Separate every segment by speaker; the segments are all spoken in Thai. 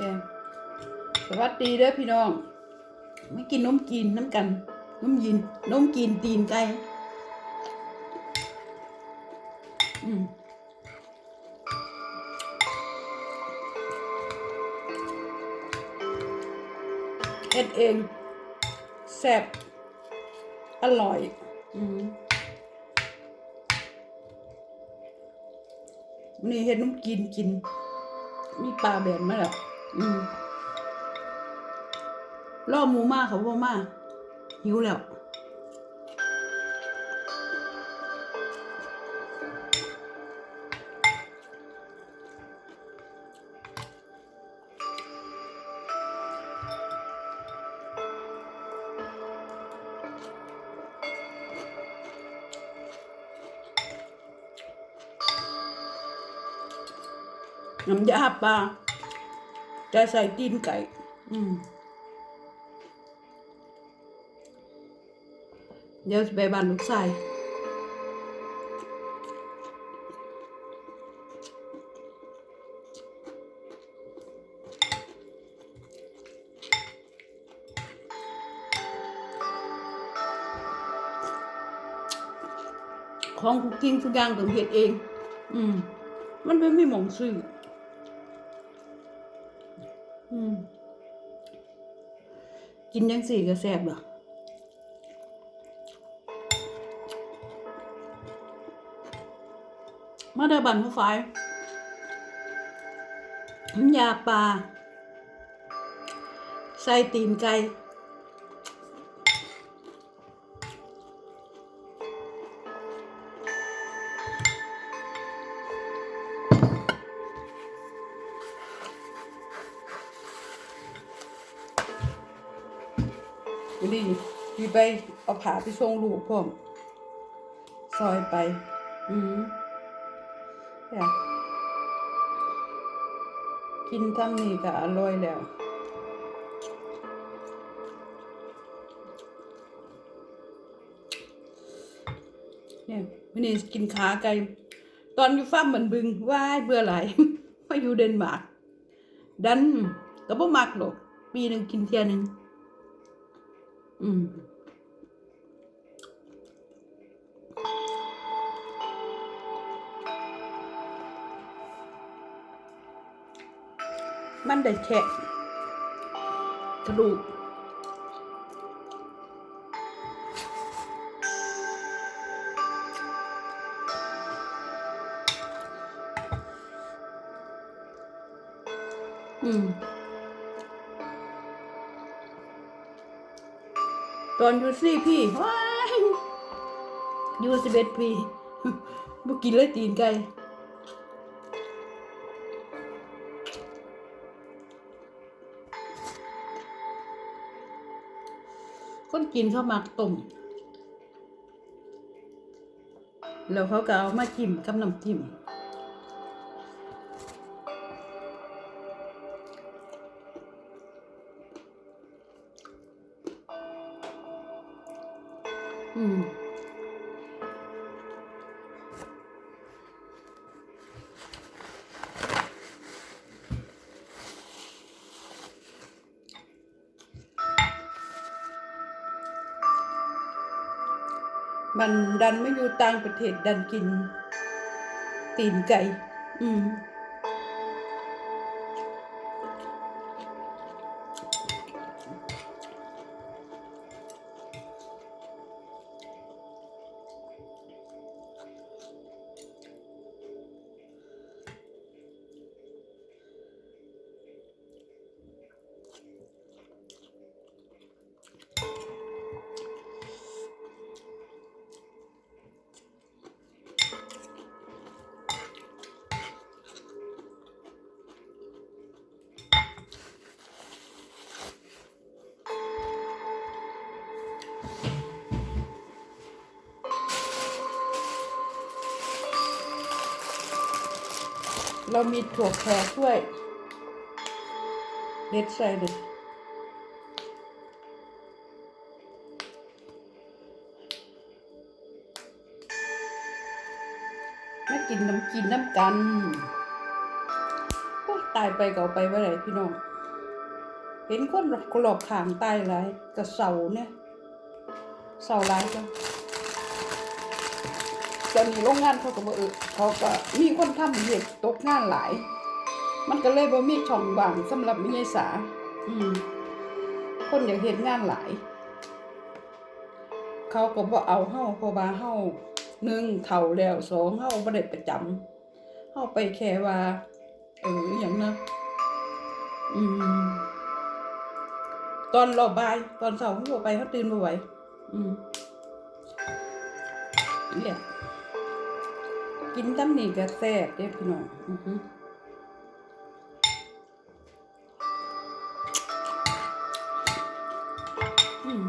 Speaker 1: เนี่ยสวัสดีเด้อพี่น้องไม่กินนมกินน้ำกันนมยินนมกินตีนไก่อืมเฮ็ดเองแซ่บอร่อยอืมนี่เฮ็ดนมกินกิน มีปลาแบนมาแล้ว อืมล่อหมูมากเขาบ่มาหิวแล้วน้ำยาปลา จะใส่ตีนไก่ อืมเดี๋ยวจะไปบ้านลูกชายของคุกกิ้งทุกอย่างต้องเฮ็ดเอง อืม มันไม่มีหมองซื้ออื กินยังสี่ก็แซ่บเหรอมาได้บันผู้ไฟน้ำยาปลา ใส่ตีนไก่ วันนี้พี่ไปเอาผาไปส่งลูกพ่อมซอยไป อืมเนี่ยกินทำนี่ก็อร่อยแล้วเนี่ยวันนี้กินขาไก่ตอนอยู่ฟ้าร์มเหมือนบึงว้ายเบื่อหลายมาอยู่เดนมาร์กดันก็บ่มักหรอกปีหนึ่งกินเที่ยหนึ่ง อืมมันได้แค่กระดูกอืม ตอนอยู่สี่พี่ว้ายอยู่สิบเอ็ดปีบ่กินเลยตีนไก่คนกินเข้ามักต้มแล้วเขาก็เอามาจิ้มกับน้ำจิ้ม อืมมันดันไม่อยู่ต่างประเทศดันกิน ตีนไก่ อืม เรามีถั่วแขกด้วย เด็ดใส่เลยมากินน้ำกินน้ำกันตายไปก็เอาไปว่าไรพี่น้อง เห็นคนกรอบขางตายหลายกระเสาเนี่ยเสาหลายจัง ตอนนี้โรงงานเขาก็บ่เออเขาก็มีคนทำเหตุตกงานหลาย มันก็เลยบ่มีช่องว่างสำหรับมิยสา อืม คนอยากเห็นงานหลาย เขาก็บ่เอาเฮาเพราะว่าเฮาหนึ่งเฒ่าแล้วสองเฮาบ่ได้ประจำเฮาไปแค่ว่า เอออหย่างนะอืม ตอนรอบบ่าย ตอนเช้าเฮาบ่ไปเฮาตื่นบ่ไหวอืมนี่แหละ กินตำนี่ก็แซ่บเด้พี่น้องอือฮึอืม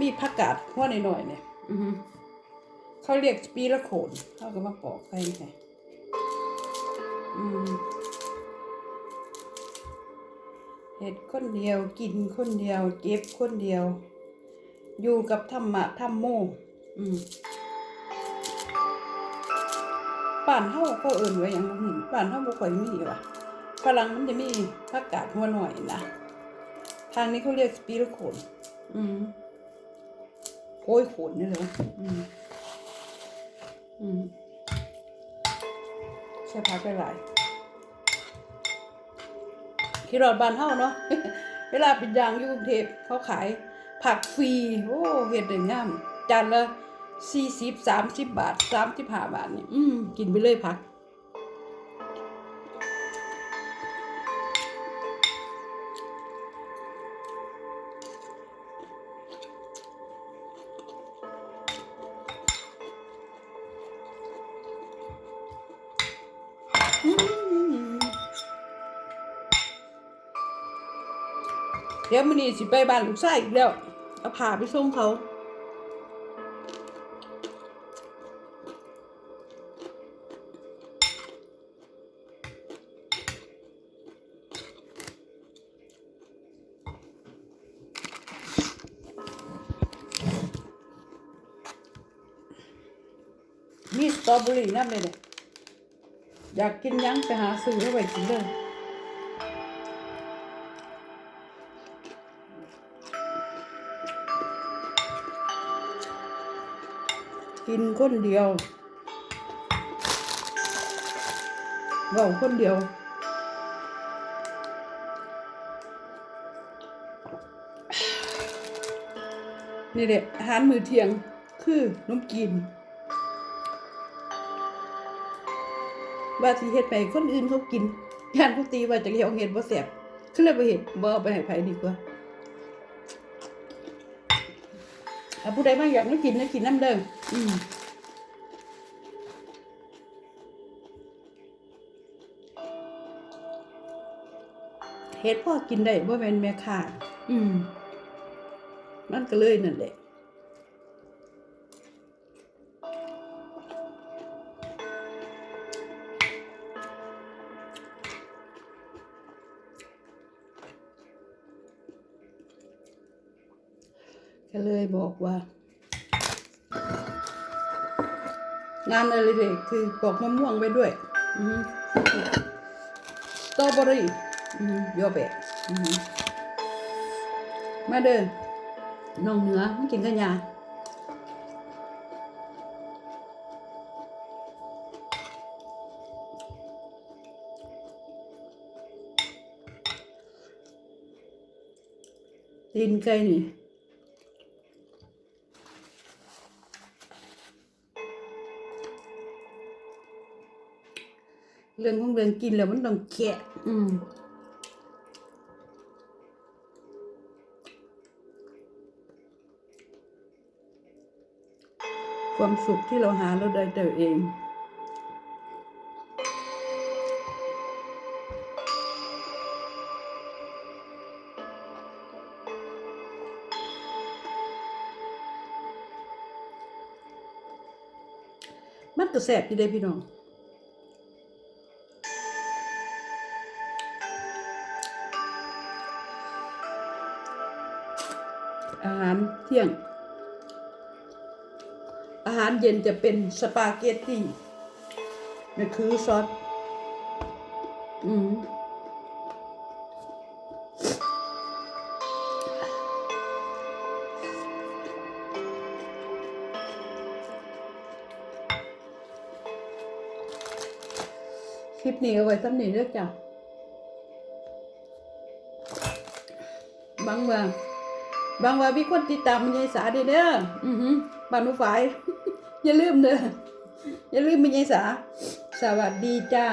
Speaker 1: มีผักกาดหัวหน่อยๆเนี่ยอือฮึเขาเรียกปีละโขนเขาก็มาปอกใส่ไงอืม เห็ดคนเดียวกินคนเดียว เจ็บคนเดียว อยู่กับธรรมะธรรมโมอืมป่านเฮาก็เอิ่นไว้อย่างนั้ป่านเฮาบ่ค่อยมีว่ะฝรั่งมันจะมีผักกาดหัวหน่อยนะทางนี้เขาเรียกสปีรโขนอืมโอ้ยขนนี่เลยอืมอืมใช่พักไปหลาย ที่รอดบานเท่าเนาะเวลาเป็นยางอยู่กรุงเทพเขาขายผักฟรีโอ้เห็ดได้งามจานละสี่สิบสามสิบบาทสามสิบห้าบาทนี่อืมกินไปเลยผักเดี๋ยวมันนี่สิไปบ้านลูกชายอีกแล้วเอาผ่าไปส่งเขามีสตรอเบอรี่นั่นเลยเนี่ยอยากกินยังไปหาซื้อไว้กินเลย กินคนเดียวเว่าคนเดียวนี่แหละอาหารมื้อเที่ยงคือน้ำกินว่าสิเฮ็ดไปคนอื่นเขากินยานเขาตีว่าจะเลี้ยงเฮ็ดบ่แซ่บคือเลยบ่เฮ็ดบ่เอาไปให้ไผดีกว่า ถ้าผู้ใดมาอยากมากินนะกินน้ำเด้ออืมเฮ็ดพ่อกินได้บ่แม่นแม่ค้าอืม มันก็เลยนั่นแหละ ก็เลยบอกว่า งานอะไรเด็กคือปอกมะม่วงไปด้วยอือสตรอเบอรี่อือโยเบะอือมาเด้อน้องเหนือมากินกันยาตีนไก่นี่ เรื่องของเรื่องกินแล้วมันต้องแกะอืมความสุขที่เราหาเราได้แต่เองมันก็แสบอยู่ได้พี่น้อง อาหารเที่ยง อาหารเย็นจะเป็นสปาเกตตี้นี่คือซอสอืมคลิปนี้เอาไว้สำนีเด้อจ้ะบางว่า บางว่ามีคนติดตามมันยายสาเด้อเด้ออือหือบ้านหนูฝ่าย อย่าลืมเด้ออย่าลืมมันยายสา สวัสดีจ้า